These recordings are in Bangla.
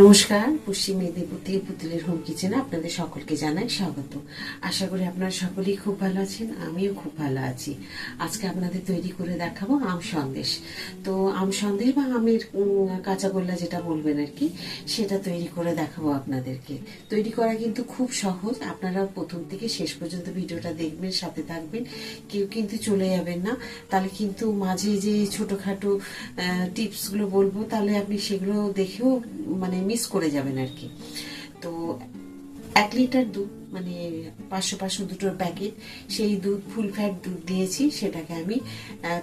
নমস্কার, পশ্চিম মেদিনীপুর থেকে পুতুলের হোম কিচেনে আপনাদের সকলকে জানাই স্বাগত। আশা করি আপনারা সকলেই খুব ভালো আছেন, আমিও খুব ভালো আছি। আজকে আপনাদের তৈরি করে দেখাবো আম সন্দেশ। তো আম সন্দেশ বা আমের কাঁচাগোল্লা যেটা বলবেন আর কি, সেটা তৈরি করে দেখাবো আপনাদেরকে। তৈরি করা কিন্তু খুব সহজ, আপনারা প্রথম থেকে শেষ পর্যন্ত ভিডিওটা দেখবেন, সাথে থাকবেন, কেউ কিন্তু চলে যাবেন না। তাহলে কিন্তু মাঝে যে ছোটোখাটো টিপসগুলো বলব, তাহলে আপনি সেগুলো দেখেও মানে মিস করে যাবেন আর কি। তো এক লিটার দুধ মানে পাঁচশো পাঁচশো দুটোর প্যাকেট সেই দুধ ফুল ফ্যাট দুধ দিয়েছি, সেটাকে আমি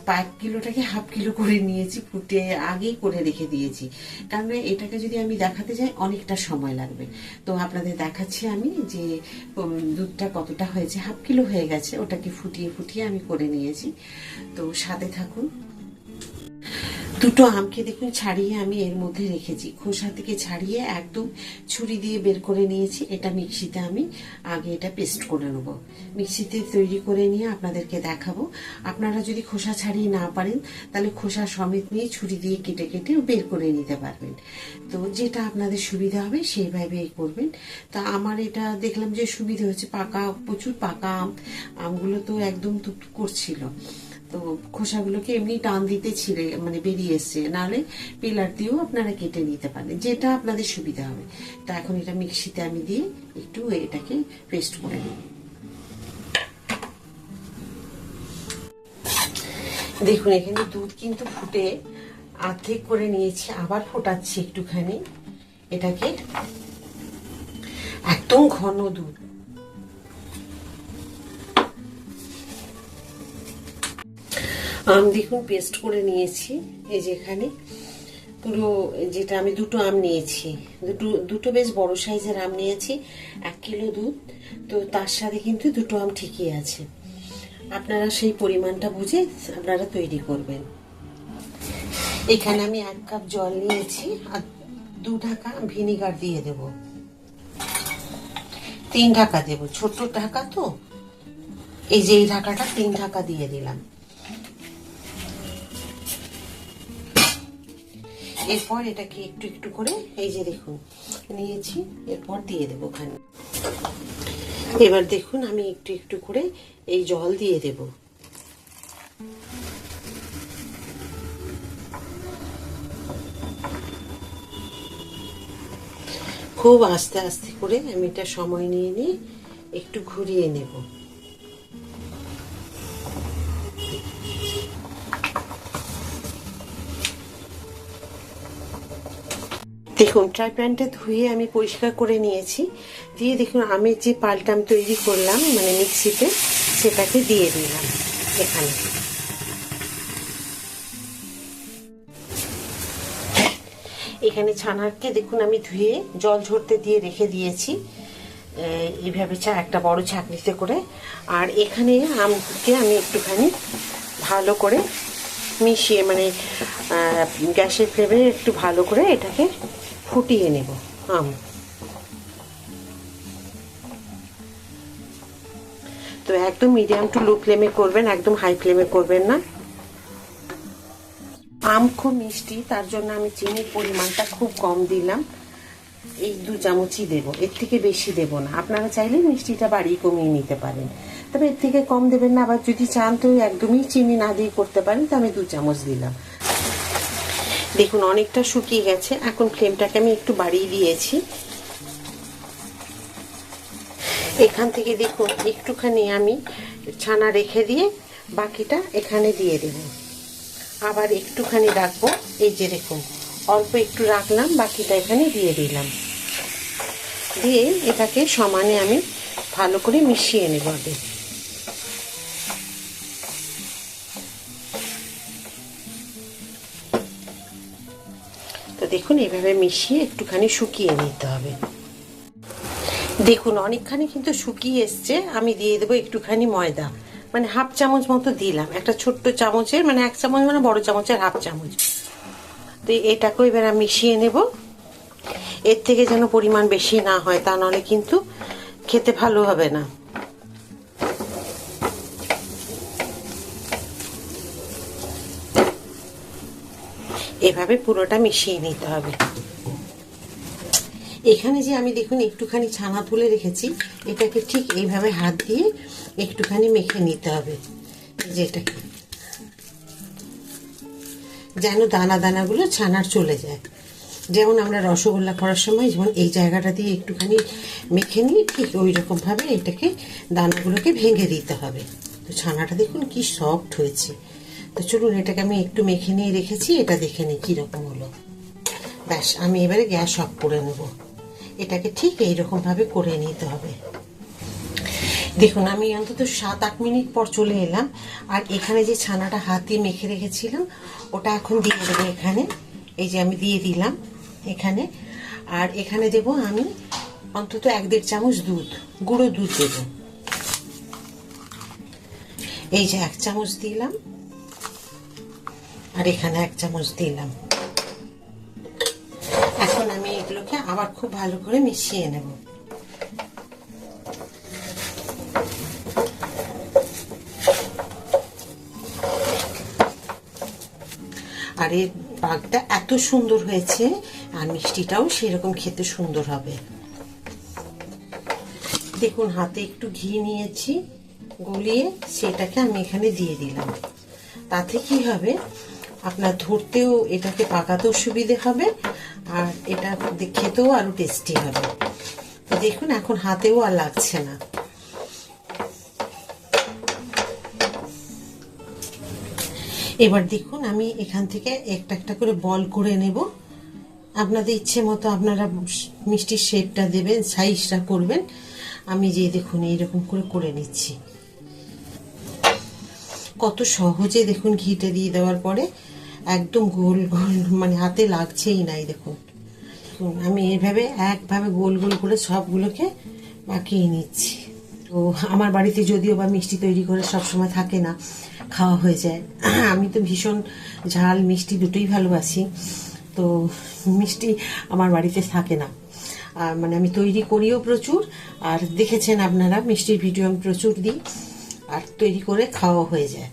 পাঁচ কিলোটাকে হাফ কিলো করে নিয়েছি, ফুটে আগেই করে রেখে দিয়েছি। কারণ এটাকে যদি আমি দেখাতে যাই, অনেকটা সময় লাগবে। তো আপনাদের দেখাচ্ছি আমি যে দুধটা কতটা হয়েছে হাফ কিলো হয়ে গেছে, ওটাকে ফুটিয়ে ফুটিয়ে আমি করে নিয়েছি। তো সাথে থাকুন। দুটো আমকে দেখুন ছাড়িয়ে আমি এর মধ্যে রেখেছি। খোসা থেকে ছাড়িয়ে একদম ছুরি দিয়ে বের করে নিয়েছি। এটা মিক্সিতে আমি আগে এটা পেস্ট করে নেব। মিক্সিতে তৈরি করে নিয়ে আপনাদেরকে দেখাবো। আপনারা যদি খোসা ছাড়িয়ে না পারেন, তাহলে খোসা সমেত নিয়ে ছুরি দিয়ে কেটে কেটে বের করে নিতে পারবেন। তো যেটা আপনাদের সুবিধা হবে সেইভাবে করবেন। তা আমার এটা দেখলাম যে সুবিধা হচ্ছে পাকা, প্রচুর পাকা আম। আমগুলো তো একদম টুক করছিল। তো খোসাগুলোকে এমনি টান দিতে ছিঁড়ে মানে বেরিয়ে এসছে। নাহলে পিলার দিয়েও আপনারা কেটে নিতে পারেন। যেটা আপনাদের সুবিধা হবে। তা এখন এটা মিক্সিতে আমি দিয়ে একটু এটাকে পেস্ট করে নিই দেখুন, এখানে দুধ কিন্তু ফুটে আর্ধেক করে নিয়েছি। আবার ফোটাচ্ছি একটুখানি। এটাকে একদম ঘন দুধ। আম দেখুন পেস্ট করে নিয়েছি, এই যে এখানে। পুরো যেটা আমি দুটো আম নিয়েছি। দুটো দুটো বেশ বড় সাইজের আম নিয়েছি, এক কিলো দুধ। তো তার সাথে কিন্তু দুটো আম ঠিকই আছে। আপনারা সেই পরিমাণটা বুঝে আপনারা তৈরি করবেন। এখানে আমি এক কাপ জল নিয়েছি, আর দু ঢাকা ভিনিগার দিয়ে দেব। তিন ঢাকা দেব, ছোট ঢাকা তো? এই যে এই ঢাকাটা তিন ঢাকা দিয়ে দিলাম। এরপর এটাকে একটু একটু করে এই যে দেখুন, নিয়েছি, এরপর দিয়ে দেবো ওখানে। এবার দেখুন, আমি একটু একটু করে এই জল দিয়ে দেব। খুব আস্তে আস্তে করে আমি এটা সময় নিয়ে নিয়ে একটু ঘুরিয়ে নেব। দেখুন ট্রাই প্যানটা ধুয়ে আমি পরিষ্কার করে নিয়েছি। দিয়ে দেখুন, আমের যে পালটা আমি তৈরি করলাম মানে মিক্সিতে, সেটাকে দিয়ে দিলাম এখানে। এখানে ছানাকে দেখুন, আমি ধুয়ে জল ঝরতে দিয়ে রেখে দিয়েছি। এই- এইভাবে চা, একটা বড় ছাঁকনিতে করে। আর এখানে আমকে আমি একটুখানি ভালো করে মিশিয়ে মানে গ্যাসের ফ্লেমে একটু ভালো করে এটাকে ফুটিয়ে নেব, আম। তো একদম মিডিয়াম টু লো ফ্লেমে করবেন, একদম হাই ফ্লেমে করবেন না। আম খুব মিষ্টি, তার জন্য আমি চিনির পরিমাণটা খুব কম দিলাম। এই দু চামচই দেবো, এর থেকে বেশি দেব না। আপনারা চাইলে মিষ্টিটা বাড়িয়ে কমিয়ে নিতে পারেন। তবে এর থেকে কম দেবেন না, আবার যদি চান তো একদমই চিনি না দিয়ে করতে পারেন, তো আমি দু চামচ দিলাম। দেখুন, অনেকটা শুকিয়ে গেছে। এখন ফ্লেমটাকে আমি একটু বাড়িয়ে দিয়েছি। এখান থেকে দেখুন, একটুখানি আমি ছানা রেখে দিয়ে বাকিটা এখানে দিয়ে দেব। আবার একটুখানি রাখব। এই যে দেখুন, অল্প একটু রাখলাম, বাকিটা এখানে দিয়ে দিলাম। দিয়ে এটাকে সমানে আমি ভালো করে মিশিয়ে নেব আগে। দেখুন এভাবে মিশিয়ে একটুখানি শুকিয়ে নিতে হবে। দেখুন, অনেকখানি কিন্তু শুকিয়ে এসছে। আমি দিয়ে দেবো একটুখানি ময়দা। মানে হাফ চামচ মতো দিলাম। একটা ছোট্ট চামচের মানে এক চামচ মানে বড় চামচের হাফ চামচ। তো এটাকেও এবার আমি মিশিয়ে নেব। এর থেকে যেন পরিমাণ বেশি না হয়, তা নাহলে কিন্তু খেতে ভালো হবে না। এভাবে পুরোটা মিশিয়ে নিতে হবে। এখানে যে আমি দেখুন একটুখানি ছানা তুলে রেখেছি, এটাকে ঠিক এইভাবে হাত দিয়ে একটুখানি মেখে নিতে হবে। যেটাকে যেন দানা দানাগুলো ছানার চলে যায়। যেমন আমরা রসগোল্লা করার সময় যেমন এই জায়গাটা দিয়ে একটুখানি মেখে নিই, ঠিক ওই রকমভাবে এটাকে দানাগুলোকে ভেঙে দিতে হবে। তো ছানাটা দেখুন কি সফট হয়েছে। তো চলুন, এটাকে আমি একটু মেখে নিয়ে রেখেছি, এটা দেখে নিই কীরকম হলো। ব্যাস, আমি এবারে গ্যাস অফ করে নেব। এটাকে ঠিক এইরকমভাবে করে নিতে হবে। দেখুন, আমি অন্তত সাত আট মিনিট পর চলে এলাম, আর এখানে যে ছানাটা হাত দিয়ে মেখে রেখেছিলাম, ওটা এখন দিয়ে দেবো এখানে। এই যে আমি দিয়ে দিলাম এখানে। আর এখানে দেব আমি অন্তত এক দেড় চামচ দুধ, গুঁড়ো দুধ দেব। এই যে এক চামচ দিলাম। আর এখানে এক চামচ দিলাম। এখন আমি এগুলোকে আবার খুব ভালো করে মিশিয়ে নেব। আর এর পাকটা এত সুন্দর হয়েছে, আর মিষ্টিটাও সেরকম খেতে সুন্দর হবে। দেখুন, হাতে একটু ঘি নিয়েছি, গলিয়ে সেটাকে আমি এখানে দিয়ে দিলাম। তাতে কি হবে? আপনার ধরতেও এটাকে পাকাতেও সুবিধে হবে, আর এটা খেতেও আরও টেস্টি হবে। দেখুন, এখন হাতেও আর লাগছে না। এবার দেখুন, আমি এখান থেকে একটা একটা করে বল করে নেব। আপনাদের ইচ্ছে মতো আপনারা মিষ্টির শেপটা দেবেন সাইজটা করবেন। আমি যে দেখুন, এইরকম করে করে নিচ্ছি। কত সহজে দেখুন, ঘিটা দিয়ে দেওয়ার পরে একদম গোল গোল মানে হাতে লাগছেই নাই দেখুন। আমি এইভাবে একভাবে গোল গোল করে সবগুলোকে পাকিয়ে নিচ্ছি। তো আমার বাড়িতে যদিও বা মিষ্টি তৈরি করে সব সময় থাকে না, খাওয়া হয়ে যায়। আমি তো ভীষণ ঝাল, মিষ্টি দুটোই ভালোবাসি। তো মিষ্টি আমার বাড়িতে থাকে না। আর মানে আমি তৈরি করিও প্রচুর, আর দেখেছেন আপনারা, মিষ্টির ভিডিও আমি প্রচুর দিই, আর তৈরি করে খাওয়া হয়ে যায়।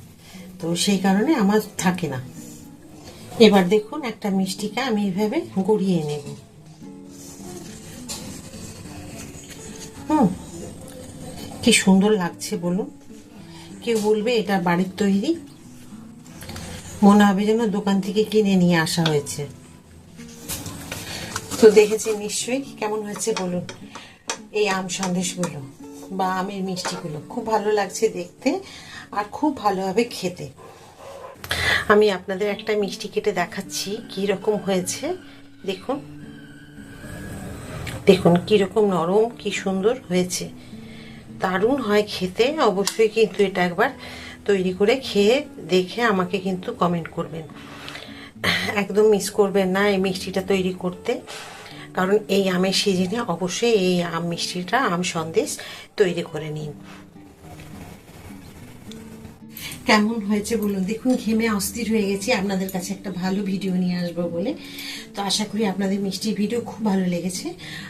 তো সেই কারণে আমার থাকে না। এবার দেখুন একটা মিষ্টিকে আমি এভাবে গড়িয়ে নেব। হুম, কি সুন্দর লাগছে বলুন। কেউ বলবে এটা বাড়ির তৈরি। মনে হবে যেন দোকান থেকে কিনে নিয়ে আসা হয়েছে। তো দেখেছি নিশ্চয়ই কেমন হয়েছে বলুন। এই আম সন্দেশগুলো বা আমের মিষ্টিগুলো খুব ভালো লাগছে দেখতে আর খুব ভালো হবে খেতে। আমি আপনাদের একটা মিষ্টি কেটে দেখাচ্ছি, কি রকম হয়েছে। দেখুন। দেখুন, কি রকম নরম, কি সুন্দর হয়েছে। দারুণ হয় খেতে, অবশ্যই কিন্তু এটা একবার তৈরি করে খেয়ে দেখে আমাকে কিন্তু কমেন্ট করবেন। একদম মিস করবেন না এই মিষ্টিটা তৈরি করতে। কারণ এই আমের সিজনে অবশ্যই এই আম মিষ্টিটা, আম সন্দেশ তৈরি করে নিন। কেমন হয়েছে বলুন? দেখুন, ঘেমে অস্থির হয়ে গেছি। আপনাদের কাছে একটা ভালো ভিডিও নিয়ে আসব বলে। তো আশা করি আপনাদের মিষ্টির ভিডিও খুব ভালো লেগেছে।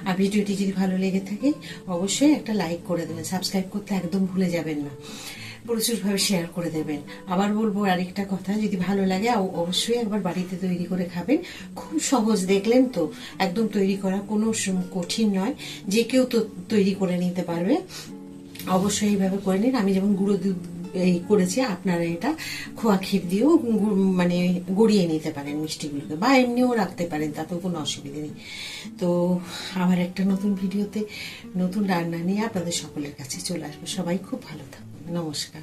আর ভিডিওটি যদি ভালো লেগে থাকে, অবশ্যই একটা লাইক করে দেবেন। সাবস্ক্রাইব করতে একদম ভুলে যাবেন না। প্রচুরভাবে শেয়ার করে দেবেন। আবার বলব আরেকটা কথা, যদি ভালো লাগে অবশ্যই একবার বাড়িতে তৈরি করে খাবেন। খুব সহজ, দেখলেন তো? একদম তৈরি করা কোনো কঠিন নয়। যে কেউ তো তৈরি করে নিতে পারবে। অবশ্যই এইভাবে করে নিন। আমি যেমন গুঁড়ো দুধ এই করেছি, আপনারা এটা খোয়া ক্ষীর দিয়েও মানে গড়িয়ে নিতে পারেন মিষ্টিগুলোকে, বা এমনিও রাখতে পারেন, তাতেও কোনো অসুবিধা নেই। তো আবার একটা নতুন ভিডিওতে নতুন রান্না নিয়ে আপনাদের সকলের কাছে চলে আসব। সবাই খুব ভালো থাকবেন নমস্কার।